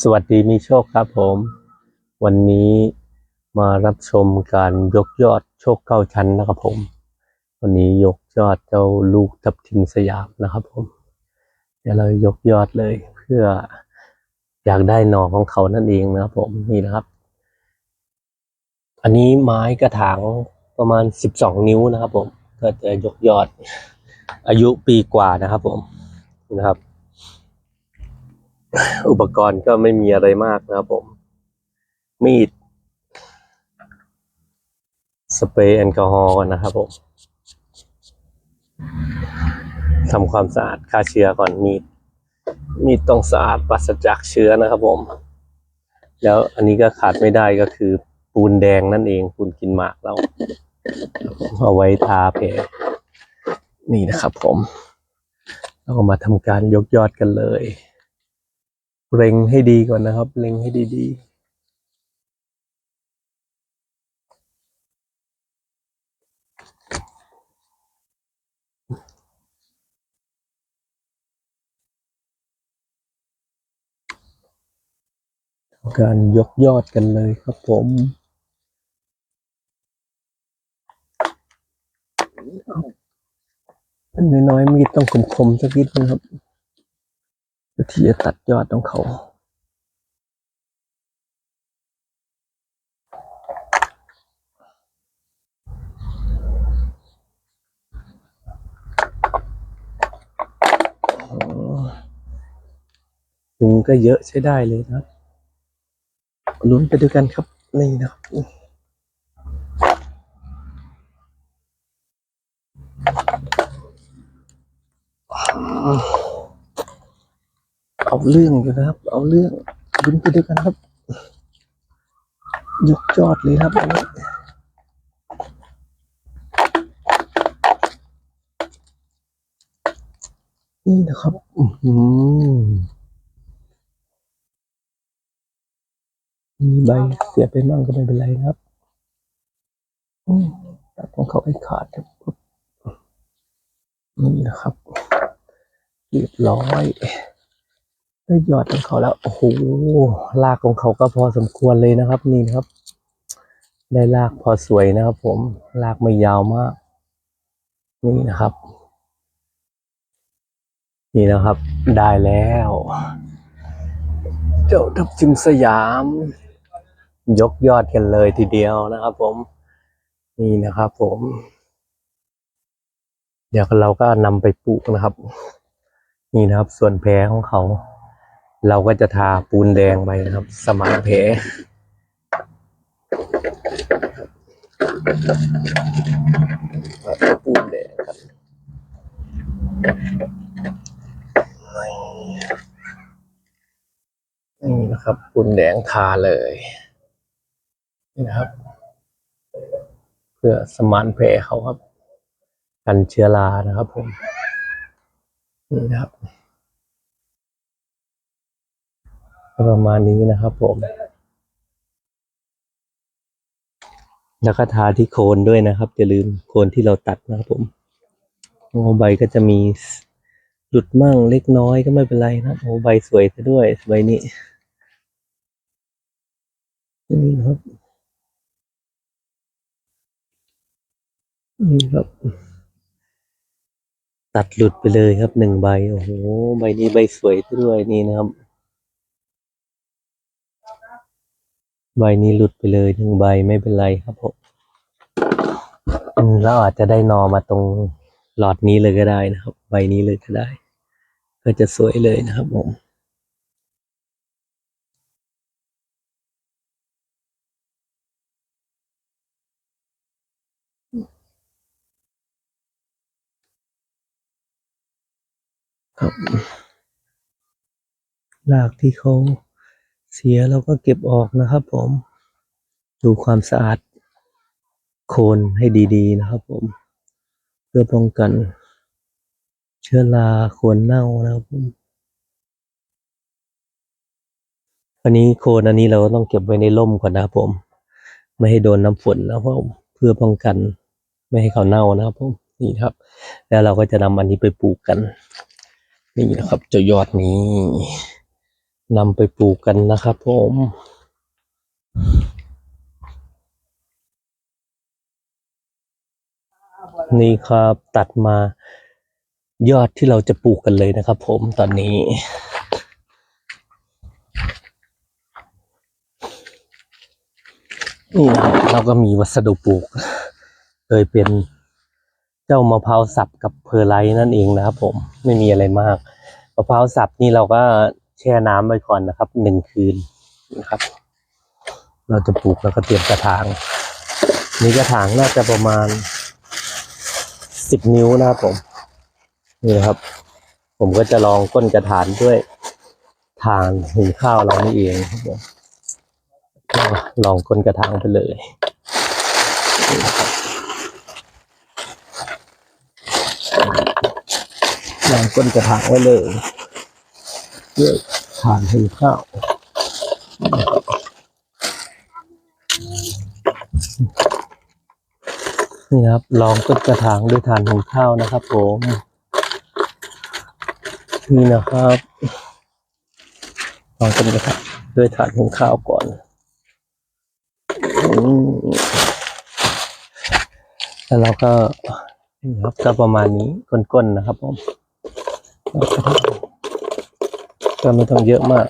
สวัสดีมีโชคครับผม วันนี้มารับชมการยกยอดโชคเก้าชั้นนะครับผม วันนี้ยกยอดเจ้าลูกทับทิมสยามนะครับผม เดี๋ยวเรายกยอดเลยเพื่ออยากได้หน่อของเขานั่นเองนะครับผมนี่นะครับ อันนี้ไม้กระถางประมาณสิบสองนิ้วนะครับผมก็จะยกยอดอายุปีกว่านะครับผมนี่นะครับ อุปกรณ์ก็ไม่มีอะไรมากนะครับผม มีด สเปรย์แอลกอฮอล์ก่อนนะครับผมทำความสะอาดฆ่าเชื้อก่อนมีด มีดต้องสะอาดปราศจากเชื้อนะครับผม แล้วอันนี้ก็ขาดไม่ได้ก็คือ ปูนแดงนั่นเองปูนกินหมากเราเอาไว้ทาแผลนี่นะครับผมเราก็มาทำการยกยอดกันเลย เล็งให้ดีก่อนนะครับ เล็งให้ดีๆการยกยอดกันเลยครับผมอันน้อยๆมีต้องคมๆสักนิดนะครับ ที่จะตัดยอดของเขายุงก็เยอะใช้ได้เลยนะลุ้นไปด้วยกันครับนี่นะครับ เอาเรื่องอยู่นะครับ เอาเรื่องลุ้นไปด้วยกันครับยกจอดเลยครับอันนี้นี่นะครับ อืมีใบเสียไปมั่งก็ไม่เป็นไรนะครับตัดของเขาให้ขาดครับนี่นะครับ เรียบร้อย ได้ยอดของเขาแล้ว โอ้โหรากของเขาก็พอสมควรเลยนะครับ นี่นะครับ ได้รากพอสวยนะครับ ผมรากไม่ยาวมาก นี่นะครับ นี่นะครับ ได้แล้ว เจ้าทับทิมสยาม ยกยอดกันเลยทีเดียวนะครับ ผม นี่นะครับ ผม เดี๋ยวเราก็นำไปปลูกนะครับ นี่นะครับ ส่วนแผลของเขา เราก็จะทาปูนแดงไปนะครับ สมานแผลปูนแดงครับนี่นะครับปูนแดงทาเลยนี่นะครับ เพื่อสมานแผลเขาครับ กันเชื้อรานะครับผมนี่นะครับก็ ประมาณนี้นะครับผม แล้วก็ทาที่โคนด้วยนะครับอย่าลืมโคนที่เราตัดนะครับผมโอ้ใบก็จะมีหลุดมั่งเล็กน้อยก็ไม่เป็นไรนะโอ้ใบสวยซะด้วยใบนี้นี่ครับนี่ครับ ตัดหลุดไปเลยครับหนึ่งใบโอ้โหใบนี้ใบสวยซะด้วยนี่นะครับ ใบนี้หลุดไปเลยหนึ่งใบไม่เป็นไรครับผมอืมแล้วอาจจะได้นอมาตรงหลอดนี้เลยก็ได้นะครับ ใบนี้เลยก็ได้ ก็จะสวยเลยนะครับผมครับรากที่เขา เสียเราก็เก็บออกนะครับผม ดูความสะอาดโคนให้ดีๆนะครับผม เพื่อป้องกัน เชื้อราโคนเน่านะครับผมอันนี้โคนอันนี้เราต้องเก็บไว้ในร่มก่อนนะครับผม ไม่ให้โดนน้ำฝนนะครับผมเพื่อป้องกัน ไม่ให้เขาเน่านะครับผมนี่ครับ แล้วเราก็จะนำอันนี้ไปปลูกกัน นี่นะครับเจ้ายอดนี้ นำไปปลูกกันนะครับผมนี่ครับตัดมายอดที่เราจะปลูกกันเลยนะครับผมตอนนี้ นี่เราก็มีวัสดุปลูกเลยเป็นเจ้ามะพร้าวสับกับเพอร์ไลท์นั่นเองนะครับผมไม่มีอะไรมากมะพร้าวสับนี่เราก็ ช่น้ำไว้ก่อนนะครับหนึ่งคืนนะครับ เราจะปลูกแล้วก็เตรียมกระถางนี่กระถางน่าจะประมาณสิบนิ้วนะครับผมนี่นะครับ ผมก็จะลองก้นกระถางด้วยทานหุงข้าวเรานี่เองครับผมลองก้นกระถางไปเลยลองก้นกระถางไว้เลย ด้วยทานหุงข้าวนี่ครับลองต้นกระถางด้วยฐานหุงข้าวนะครับผมนี่นะครับลองต้นกระถางด้วยฐานหุงข้าวก่อนอแล้วเราก็นี่ครับก็ประมาณนี้ก้นๆนะครับผม ก็ไม่ต้องเยอะมาก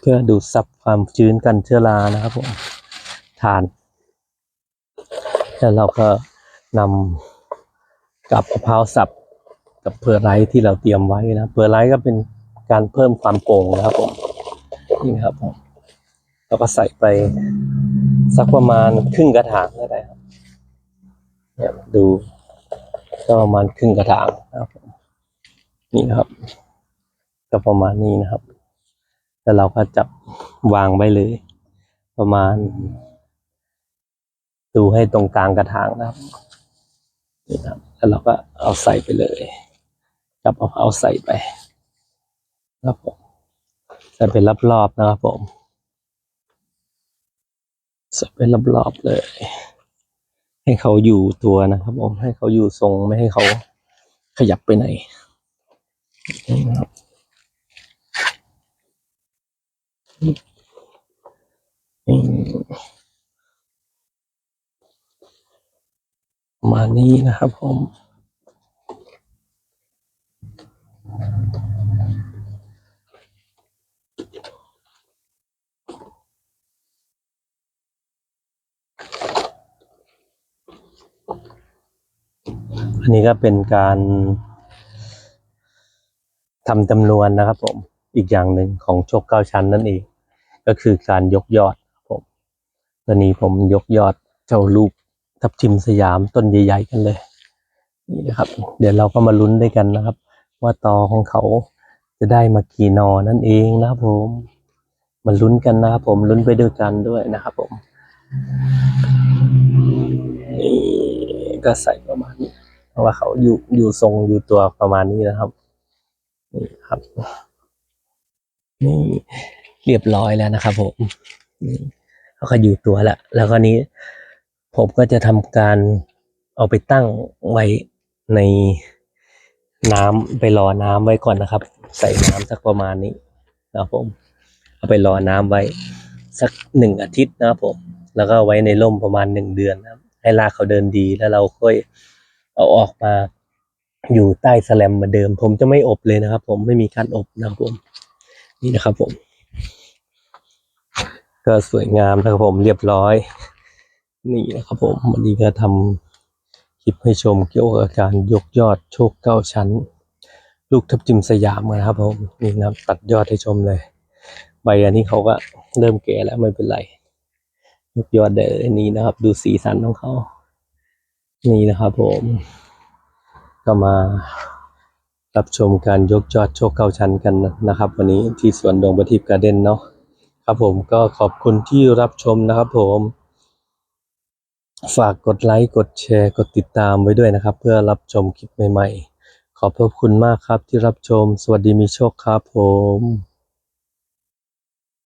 เพื่อดูดซับความชื้นกันเชื้อรานะครับผมฐาน แล้วเราก็นำกับมะพร้าวสับกับเพอร์ไลท์ที่เราเตรียมไว้นะเพอร์ไลท์ก็เป็นการเพิ่มความโก่งนะครับผมนี่นะครับผมเราก็ใส่ไปสักประมาณครึ่งกระถางก็ได้ครับเนี่ยดูก็ประมาณครึ่งกระถางนะครับผม นี่นะครับ ก็ประมาณนี้นะครับ แล้วเราก็จับวางไว้เลย ประมาณ ดูให้ตรงกลางกระถางนะครับนี่นะครับ แล้วเราก็เอาใส่ไปเลยจับเอาเอาใส่ไปครับผมใส่เป็นรอบๆนะครับ ผมใส่เป็นรอบๆเลย ให้เขาอยู่ตัวนะครับ ผมให้เขาอยู่ทรงไม่ให้เขาขยับไปไหน มานี้นะครับผมอันนี้ก็เป็นการ ทำจำนวนนะครับผมอีกอย่างหนึ่งของโชคเก้าชั้นนั่นเอง ก็คือการยกยอดผมตอนนี้ผมยกยอดเจ้าลูกทับทิมสยามต้นใหญ่ ๆ กันเลยนี่นะครับ เดี๋ยวเราก็มาลุ้นด้วยกันนะครับ ว่าตอของเขาจะได้มากี่นอนั่นเองนะครับผมมาลุ้นกันนะครับผมลุ้นไปด้วยกันด้วยนะครับผมก็ใส่ประมาณนี้เพราะว่าเขาอยู่อยู่ทรงอยู่ตัวประมาณนี้นะครับ นี่ครับนี่เรียบร้อยแล้วนะครับ ผมนี่เขาก็อยู่ตัวแล้วแล้วก็นี้ ผมก็จะทำการเอาไปตั้งไว้ในน้ำไปรอน้ำไว้ก่อนนะครับ ใส่น้ำสักประมาณนี้นะครับผม เอาไปรอน้ำไว้สักหนึ่งอาทิตย์นะครับผม แล้วก็ไว้ในร่มประมาณหนึ่งเดือนนะให้รากเขาเดินดีแล้วเราค่อยเอาออกมา อยู่ใต้แสแลมเหมือนเดิม ผมจะไม่อบเลยนะครับ ผมไม่มีการอบนะครับผม นี่นะครับผม ก็สวยงามนะครับผมเรียบร้อย นี่นะครับผมวันนี้ก็ทำคลิปให้ชมเกี่ยวกับการยกยอดโชคเก้าชั้น ลูกทับทิมสยามนะครับ ผมนี่นะครับตัดยอดให้ชมเลย ใบอันนี้เขาก็เริ่มแก่แล้วไม่เป็นไรยกยอดเดยนี้นะครับ ดูสีสันของเขานี่นะครับผม ก็มารับชมการยกยอดโชคเก้าชั้นกันนะครับ วันนี้ที่สวนดงประทีปการ์เด้นเนาะครับผมก็ขอบคุณที่รับชมนะครับผม ฝากกดไลค์กดแชร์ กดติดตามไว้ด้วยนะครับ เพื่อรับชมคลิปใหม่ ๆ ขอบพระคุณมากครับที่รับชม สวัสดีมีโชคครับผม